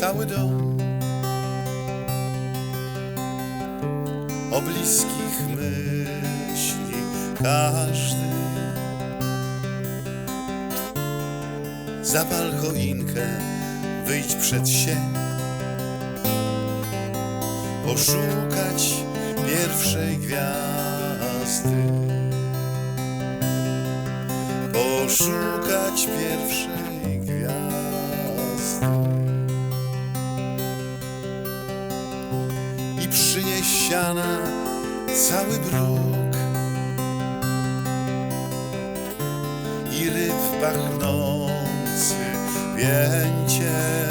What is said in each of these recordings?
cały dom. O bliskich myśli każdy. Zapal choinkę, wyjdź przed sień. Poszukać pierwszej gwiazdy. Poszukać pierwszej. I przynieść siana cały bruk. I ryb pachnący pięcierz.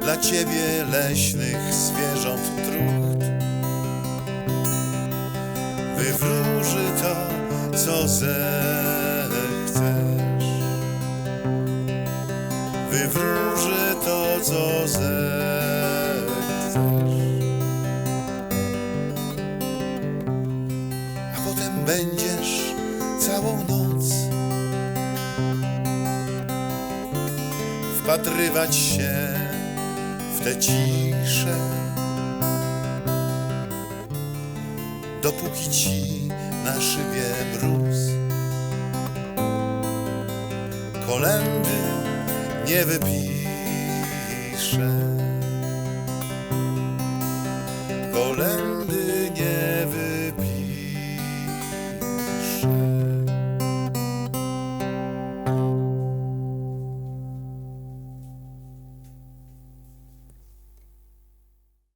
Dla ciebie leśnych zwierząt trucht Wywróży to, co zechcesz Wywróży to, co zechcesz. A potem będziesz całą noc wpatrywać się w tę ciszę, dopóki ci na szybie mróz. Kolendy nie wypiszę. Kolędy